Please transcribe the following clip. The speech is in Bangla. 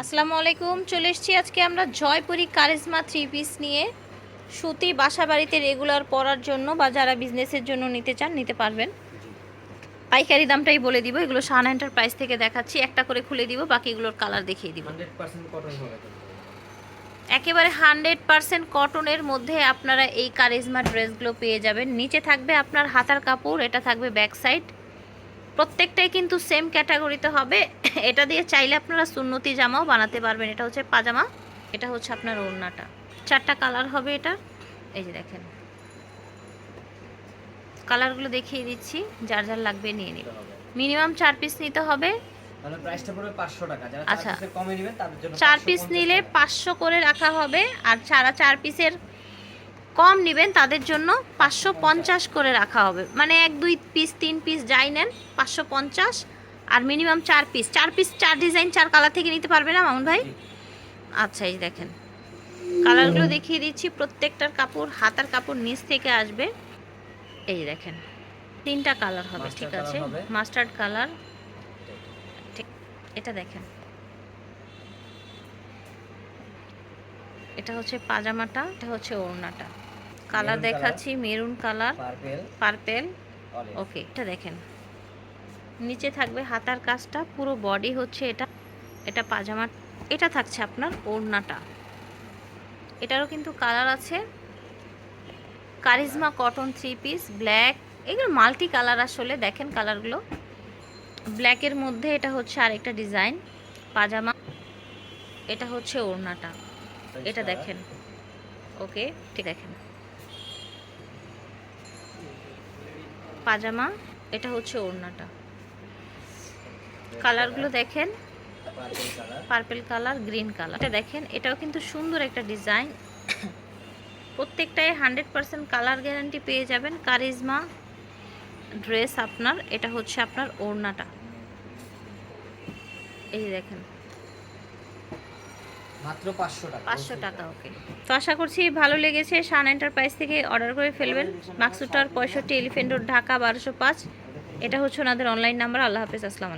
আসসালামু আলাইকুম চলে এসেছি আজকে আমরা জয়পুরি কারিজমা থ্রি পিস নিয়ে। সুতি বাসা বাড়িতে রেগুলার পরার জন্য বা যারা বিজনেসের জন্য নিতে চান নিতে পারবেন। পাইকারি দামটাই বলে দিব এগুলো সান শাহানা এন্টারপ্রাইজ থেকে দেখাচ্ছি। একটা করে খুলে দিব বাকিগুলোর কালার দেখিয়ে দিব। একেবারে হান্ড্রেড পারসেন্ট কটনের মধ্যে আপনারা এই কারিজমা ড্রেসগুলো পেয়ে যাবেন। নিচে থাকবে আপনার হাতার কাপড় এটা থাকবে ব্যাক সাইড প্রত্যেকটাই কিন্তু সেম ক্যাটাগরিতে হবে। এটা দিয়ে চাইলে আপনারা সুন্নতি জামাও বানাতে পারবেন। এটা হচ্ছে পাজামা এটা হচ্ছে আপনার ওড়নাটা। চারটা কালার হবে এটা। এই যে দেখেন। কালারগুলো দেখিয়ে দিচ্ছি যার যার লাগবে নিয়ে নিব মিনিমাম চার পিস নিতে হবে। আচ্ছা। চার পিসের কমে নেবেন তাদের জন্য চার 550 পিস নিলে পাঁচশো করে রাখা হবে। আর যারা চার পিসের কম নেবেন তাদের জন্য পাঁচশো পঞ্চাশ করে রাখা হবে। মানে এক দুই পিস তিন পিস যাই নেন পাঁচশো পঞ্চাশ আর মিনিমাম চার পিস চার পিস চার ডিজাইন চার কালার থেকে নিতে পারবে না মামুন ভাই? আচ্ছা এই দেখেন। কালারগুলো দেখিয়ে দিচ্ছি। প্রত্যেকটার কাপড় হাতার কাপড় নিচ থেকে আসবে। এই দেখেন তিনটা কালার হবে ঠিক আছে? মাস্টার্ড কালার ঠিক এটা দেখেন। এটা হচ্ছে পাজামাটা এটা হচ্ছে ওড়নাটা। কালার দেখাচ্ছি মেরুন কালার পার্পেল ওকে এটা দেখেন। নিচে থাকবে হাতার কাজটা পুরো বডি হচ্ছে এটা এটা পাজামা এটা থাকছে আপনার ওড়নাটা। এটারও কিন্তু কালার আছে। Karishma cotton three piece black এগুলো মাল্টি কালার আসলে দেখেন কালারগুলো ব্ল্যাকের মধ্যে এটা হচ্ছে আরেকটা ডিজাইন পাজামা। এটা হচ্ছে ওড়নাটা। এটা দেখেন। ওকে ঠিক দেখেন। পাজামা, এটা হচ্ছে ওড়নাটা। কালারগুলো দেখেন, পার্পেল কালার, গ্রিন কালার। এটা দেখেন, এটাও কিন্তু সুন্দর একটা ডিজাইন। প্রত্যেকটাই হান্ড্রেড পার্সেন্ট কালার গ্যারান্টি পেয়ে যাবেন। কারিজমা ড্রেস আপনার, এটা হচ্ছে আপনার ওড়নাটা। এই দেখেন মাত্র পাঁচশো টাকা। পাঁচশো টাকা ওকে তো আশা করছি ভালো লেগেছে। শান এন্টারপ্রাইজ থেকে অর্ডার করে ফেলবেন। মাকসুটার পঁয়ষট্টি এলিফেন্ট রোড ঢাকা বারোশো পাঁচ। এটা হচ্ছে ওনাদের অনলাইন নাম্বার আল্লাহ হাফেজ, আসসালাম